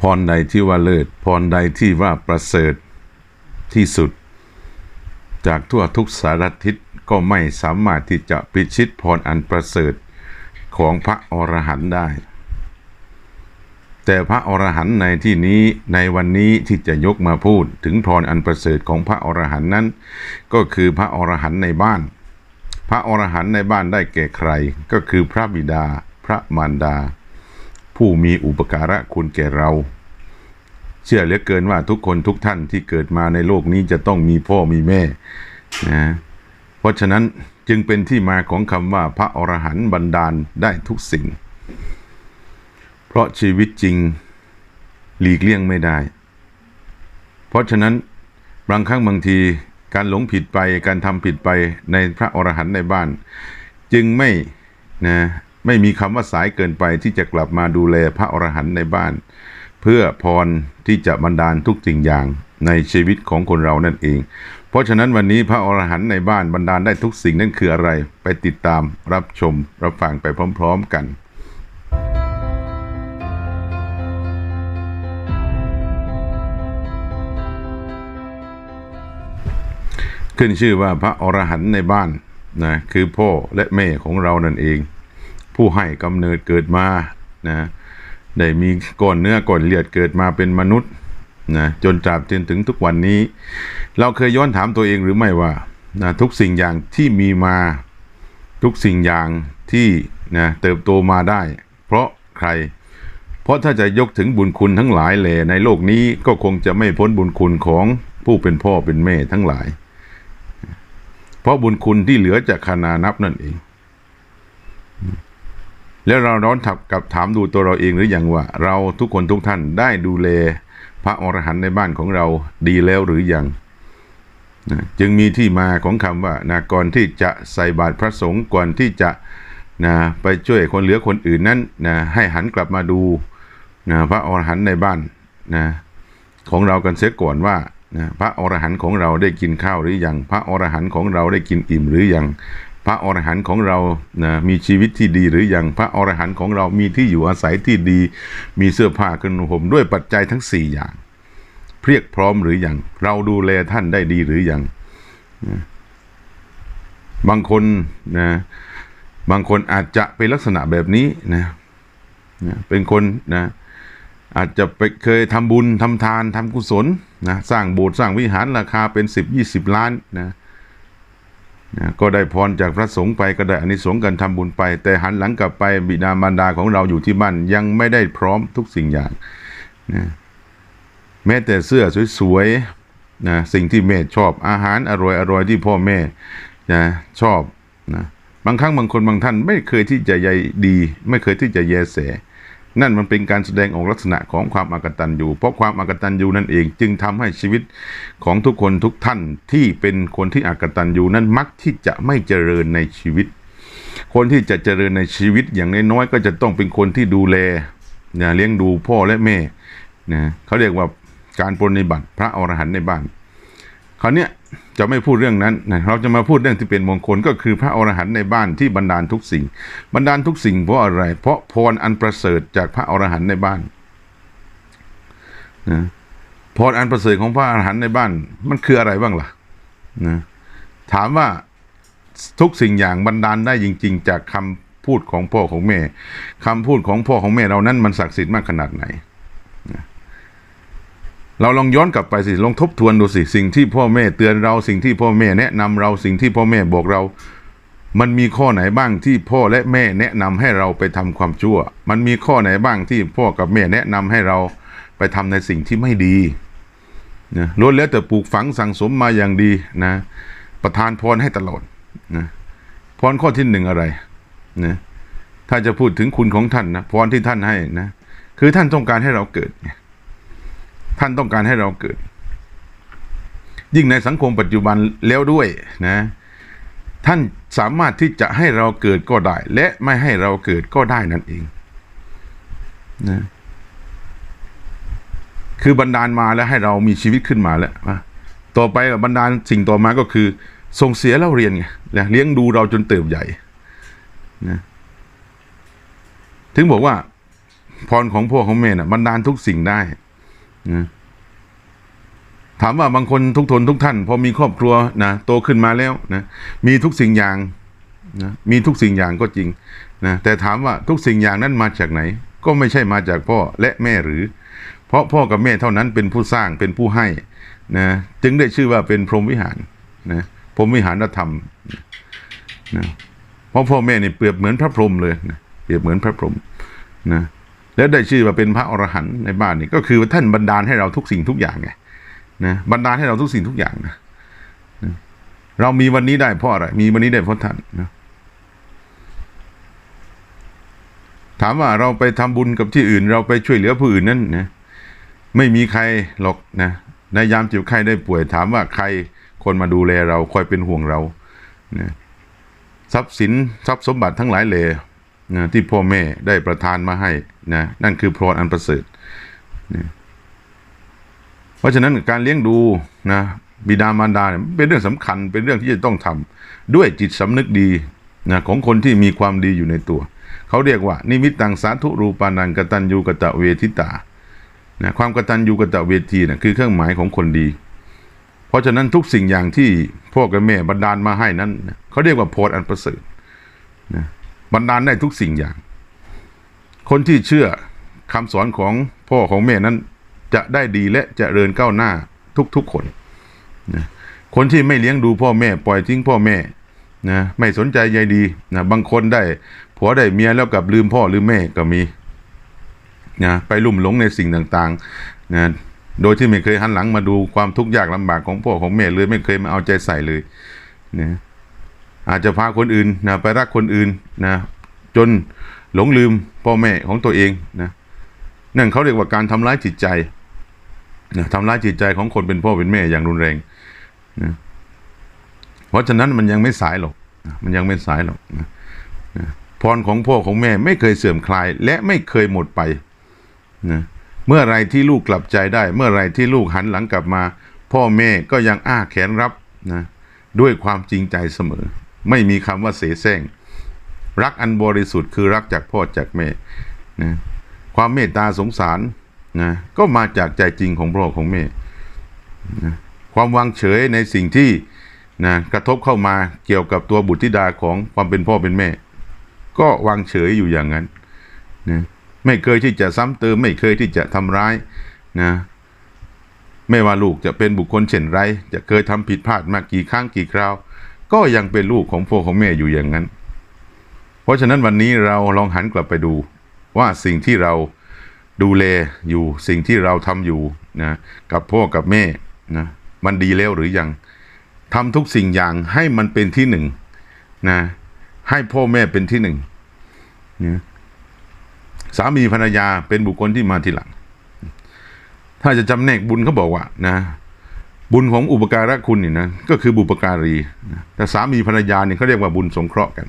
พรใดที่ว่าเลิศพรใดที่ว่าประเสริฐที่สุด จากทั่วทุกสารทิศก็ไม่สามารถที่จะพิชิตพรอันประเสริฐของพระอรหันต์ได้ แต่พระอรหันต์ในที่นี้ในวันนี้ที่จะยกมาพูดถึงพรอันประเสริฐของพระอรหันต์นั้น ก็คือพระอรหันต์ในบ้าน พระอรหันต์ในบ้านได้แก่ใคร ก็คือพระบิดา พระมารดา ผู้มีอุปการะคุณแก่เรา เชื่อเหลือเกินว่าทุกคนทุกท่านที่เกิดมาในโลกนี้จะต้องมีพ่อมีแม่นะเพราะฉะนั้นจึงเป็นที่มาของคำว่าพระอรหันต์บันดาลได้ทุกสิ่ง เพราะชีวิตจริงหลีกเลี่ยงไม่ได้ เพราะฉะนั้นบางครั้งบางทีการหลงผิดไปการทำผิดไปในพระอรหันต์ในบ้าน จึงไม่นะ ไม่มีคำว่าสายเกินไปที่จะกลับมาดูแลพระอรหันต์ในบ้าน เพื่อพรที่จะบันดาลทุกสิ่งอย่างในชีวิตของคนเรานั่นเอง เพราะฉะนั้นวันนี้พระอรหันต์ในบ้านบันดาลได้ทุกสิ่งนั่นคืออะไร ไปติดตามรับชม รับฟังไปพร้อม ๆ กันขึ้นชื่อว่าพระอรหันต์ในบ้านนะคือพ่อและแม่ของเรานั่นเอง ผู้ให้กำเนิดเกิดมานะได้มีก้อนเนื้อก้อนเลือดเกิดมาเป็นมนุษย์นะจนตราบจนถึงทุกวันนี้ เราเคยย้อนถามตัวเองหรือไม่ว่านะทุกสิ่งอย่างที่มีมาทุกสิ่งอย่างที่นะเติบโตมาได้ เพราะใคร เพราะถ้าจะยกถึงบุญคุณทั้งหลายแหลในโลกนี้ก็คงจะไม่พ้นบุญคุณของผู้เป็นพ่อเป็นแม่ทั้งหลาย เพราะบุญคุณที่เหลือจากคณานับนั่นเอง แล้วเราร้อนถับกับถามดูตัวเราเองหรืออยังว่า เราทุกคนทุกท่านได้ดูแลพระอรหันต์ในบ้านของเราดีแล้วหรือยังนะจึงมีที่มาของคำว่านะก่อนที่จะใส่บาตรพระสงฆ์ก่อนที่จะนะไปช่วยคนเหลือคนอื่นนั้นนะให้หันกลับมาดูนะพระอรหันต์ในบ้านนะของเรากันเสียก่อนว่านะพระอรหันต์ของเราได้กินข้าวหรือยัง พระอรหันต์ของเราได้กินอิ่มหรือยัง พระอรหันต์ของเรานะมีชีวิตที่ดีหรือยังพระอรหันต์ของเรามีที่อยู่อาศัยที่ดี มีเสื้อผ้าเครื่องนุ่งห่มด้วยปัจจัยทั้งสี่อย่าง เพียบพร้อมหรือยังเราดูแลท่านได้ดีหรือยังนะบางคนนะบางคนอาจจะเป็นลักษณะแบบนี้นะนะเป็นคนนะอาจจะไปเคยทำบุญทำทานทำกุศลนะสร้างโบสถ์สร้างวิหารราคาเป็นสิบยี่สิบล้านนะ นะก็ได้พรจากพระสงฆ์ไปก็ได้อานิสงส์กันทำบุญไป แต่หันหลังกลับไปบิดามารดาของเราอยู่ที่บ้านยังไม่ได้พร้อมทุกสิ่งอย่างนะแม้แต่เสื้อสวยๆนะสิ่งที่แม่ชอบอาหารอร่อยๆที่พ่อแม่นะชอบนะบางครั้งบางคนบางท่านไม่เคยที่จะใยดี ไม่เคยที่จะแยแส นั่นมันเป็นการแสดงออกลักษณะของความอากตันอยู่เพราะความอากตันอยู่นั่นเองจึงทำให้ชีวิตของทุกคนทุกท่านที่เป็นคนที่อากตันอยู่นั้นมักที่จะไม่เจริญในชีวิต คนที่จะเจริญในชีวิตอย่างน้อยๆก็จะต้องเป็นคนที่ดูแลนะเลี้ยงดูพ่อและแม่นะเขาเรียกว่าการปรนิบัติพระอรหันต์ในบ้าน ราวเนี้ยจะไม่พูดเรื่องนั้นนะเราจะมาพูดเรื่องที่เป็นมงคลก็คือพระอรหันต์ในบ้านที่บรรดาลทุกสิ่งบรรดาลทุกสิ่งเพราะอะไร เพราะพรอันประเสริฐจากพระอรหันต์ในบ้านนะพรอันประเสริฐของพระอรหันต์ในบ้าน มันคืออะไรบ้างล่ะนะถามว่าทุกสิ่งอย่างบรรดาลได้จริง ๆ จากคำพูดของพ่อของแม่คำพูดของพ่อของแม่เรานั้นมันศักดิ์สิทธิ์มากขนาดไหน เราลองย้อนกลับไปสิ ลองทบทวนดูสิ สิ่งที่พ่อแม่เตือนเรา สิ่งที่พ่อแม่แนะนำเรา สิ่งที่พ่อแม่บอกเรา มันมีข้อไหนบ้างที่พ่อและแม่แนะนำให้เราไปทำความชั่ว มันมีข้อไหนบ้างที่พ่อกับแม่แนะนำให้เราไปทำในสิ่งที่ไม่ดีนะล้วนแล้วแต่ปลูกฝังสั่งสมมาอย่างดีนะ ประทานพรให้ตลอดนะพรข้อที่หนึ่งอะไรนะถ้าจะพูดถึงคุณของท่านนะพรที่ท่านให้นะ คือท่านต้องการให้เราเกิดไง ท่านต้องการให้เราเกิด ยิ่งในสังคมปัจจุบันแล้วด้วยนะ ท่านสามารถที่จะให้เราเกิดก็ได้ และไม่ให้เราเกิดก็ได้นั่นเองนะคือบรรดาลมาแล้วให้เรามีชีวิตขึ้นมาแล้วต่อไปบรรดาลสิ่งต่อมาก็คือส่งเสียเราเรียนไงเลี้ยงดูเราจนเติบใหญ่นะถึงบอกว่าพรของพ่อของแม่น่ะบันดาลทุกสิ่งได้ นะถามว่าบางคนทุกทนทุกท่าน พอมีครอบครัวนะโตขึ้นมาแล้วนะมีทุกสิ่งอย่างนะมีทุกสิ่งอย่างก็จริงนะแต่ถามว่าทุกสิ่งอย่างนั้นมาจากไหน ก็ไม่ใช่มาจากพ่อและแม่หรือ เพราะพ่อกับแม่เท่านั้นเป็นผู้สร้างเป็นผู้ให้นะจึงได้ชื่อว่าเป็นพรหมวิหารนะพรหมวิหารธรรมนะเพราะพ่อแม่นี่เปรียบเหมือนพระพรหมเลยนะเปรียบเหมือนพระพรหมนะ แล้วได้ชื่อว่าเป็นพระอรหันต์ในบ้านนี่ก็คือท่านบันดาลให้เราทุกสิ่งทุกอย่างไงนะบันดาลให้เราทุกสิ่งทุกอย่างนะเรามีวันนี้ได้เพราะอะไร มีวันนี้ได้เพราะท่านนะถามว่าเราไปทำบุญกับที่อื่น เราไปช่วยเหลือผู้อื่นนั่นนะไม่มีใครหรอกนะในยามเจ็บไข้ได้ป่วยถามว่าใครคนมาดูแลเราคอยเป็นห่วงเรานะทรัพย์สินทรัพย์สมบัติทั้งหลายเลย นะที่พ่อแม่ได้ประทานมาให้นะนั่นคือพรอันประเสริฐนะเพราะฉะนั้นการเลี้ยงดูนะบิดามารดาเนี่ยเป็นเรื่องสำคัญเป็นเรื่องที่จะต้องทำด้วยจิตสำนึกดีนะของคนที่มีความดีอยู่ในตัว เขาเรียกว่า นิมิตตังสาธุรูปานังกตัญญูกตะเวทิตานะความกตัญญูกตะเวทีนะคือเครื่องหมายของคนดี เพราะฉะนั้นทุกสิ่งอย่างที่พ่อกับแม่บันดาลมาให้นั้นนะเขาเรียกว่าโพธิอันประเสริฐนะ บันดาลได้ทุกสิ่งอย่าง คนที่เชื่อคำสอนของพ่อของแม่นั้น จะได้ดีและจะเริญก้าวหน้าทุกๆคนนะคนที่ไม่เลี้ยงดูพ่อแม่ปล่อยทิ้งพ่อแม่นะไม่สนใจใยดีนะบางคนได้ผัวได้เมียแล้วกับลืมพ่อลืมแม่ก็มีนะไปลุ่มหลงในสิ่งต่างๆนะโดยที่ไม่เคยหันหลังมาดูความทุกข์ยากลำบากของพ่อของแม่เลยไม่เคยมาเอาใจใส่เลยนะ อาจจะพาคนอื่นนะไปรักคนอื่นนะจนหลงลืมพ่อแม่ของตัวเองนะนั่นเขาเรียกว่าการทำร้ายจิตใจนะทำร้ายจิตใจของคนเป็นพ่อเป็นแม่อย่างรุนแรงนะเพราะฉะนั้นมันยังไม่สายหรอกนะมันยังไม่สายหรอกนะนะพรของพ่อของแม่ไม่เคยเสื่อมคลาย และไม่เคยหมดไปนะเมื่อไรที่ลูกกลับใจได้ เมื่อไรที่ลูกหันหลังกลับมา พ่อแม่ก็ยังอ้าแขนรับนะด้วยความจริงใจเสมอ ไม่มีคำว่าเสแสร้งรักอันบริสุทธิ์คือรักจากพ่อจากแม่นะความเมตตาสงสารนะก็มาจากใจจริงของพ่อของแม่นะความวางเฉยในสิ่งที่นะกระทบเข้ามาเกี่ยวกับตัวบุตรธิดาของความเป็นพ่อเป็นแม่ ก็วางเฉยอยู่อย่างนั้นนะไม่เคยที่จะซ้ำเติม ไม่เคยที่จะทำร้ายนะไม่ว่าลูกจะเป็นบุคคลเช่นไร จะเคยทำผิดพลาดมากี่ครั้งกี่คราว ก็ยังเป็นลูกของพ่อของแม่อยู่อย่างนั้น เพราะฉะนั้นวันนี้เราลองหันกลับไปดูว่าสิ่งที่เราดูแลอยู่สิ่งที่เราทำอยู่นะกับพ่อกับแม่นะมันดีแล้วหรือยังทำทุกสิ่งอย่างให้มันเป็นที่หนึ่งนะให้พ่อแม่เป็นที่หนึ่งนะสามีภรรยาเป็นบุคคลที่มาทีหลัง ถ้าจะจำแนกบุญเขาบอกว่านะ บุญของอุปการะคุณนี่นะก็คือบุปการีแต่สามีภรรยาเนี่ยเขาเรียกว่าบุญสงเคราะห์กัน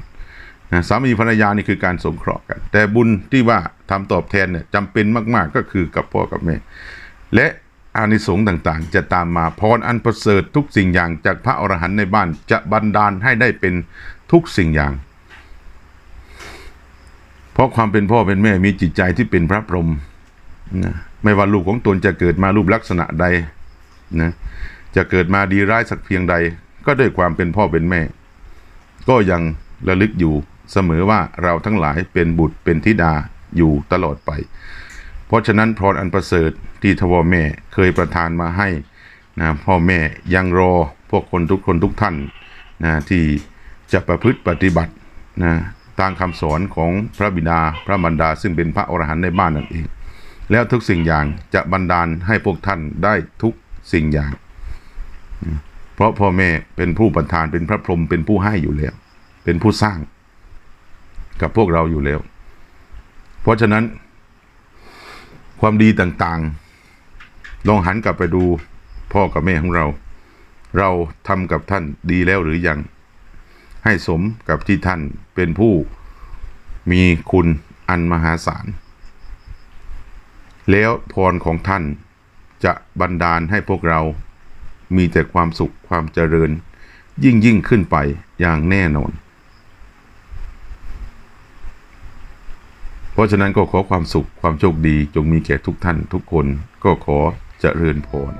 นะสามีภรรยานี่คือการสงเคราะห์กัน แต่บุญที่ว่าทำตอบแทนเนี่ยจำเป็นมาก ๆ ก็คือกับพ่อกับแม่ และอานิสงส์ต่างๆ จะตามมาพรอันประเสริฐทุกสิ่งอย่างจากพระอรหันต์ในบ้านจะบันดาลให้ได้เป็นทุกสิ่งอย่าง เพราะความเป็นพ่อเป็นแม่มีจิตใจที่เป็นพระพรหมนะไม่ว่าลูกของตนจะเกิดมารูปลักษณะใด นะจะเกิดมาดีร้ายสักเพียงใด ก็ด้วยความเป็นพ่อเป็นแม่ ก็ยังระลึกอยู่เสมอว่าเราทั้งหลายเป็นบุตรเป็นธิดาอยู่ตลอดไป เพราะฉะนั้นพรอันประเสริฐที่ทวแม่เคยประทานมาให้นะพ่อแม่ยังรอพวกคนทุกคนทุกท่านนะที่จะประพฤติปฏิบัตินะตามคำสอนของพระบิดาพระมารดาซึ่งเป็นพระอรหันต์ในบ้านนั่นเอง แล้วทุกสิ่งอย่างจะบันดาลให้พวกท่านได้ทุก สิ่งอย่าง เพราะพ่อแม่เป็นผู้ประทานเป็นพระพรหมเป็นผู้ให้อยู่แล้ว เป็นผู้สร้าง กับพวกเราอยู่แล้ว เพราะฉะนั้น ความดีต่างๆ ลองหันกลับไปดูพ่อกับแม่ของเรา เราทำกับท่านดีแล้วหรือยัง ให้สมกับที่ท่านเป็นผู้มีคุณอันมหาศาลแล้วพรของท่าน จะบันดาลให้พวกเรามีแต่ความสุขความเจริญ ยิ่งยิ่งขึ้นไปอย่างแน่นอน เพราะฉะนั้นก็ขอความสุขความโชคดีจงมีแก่ทุกท่านทุกคนก็ขอเจริญพร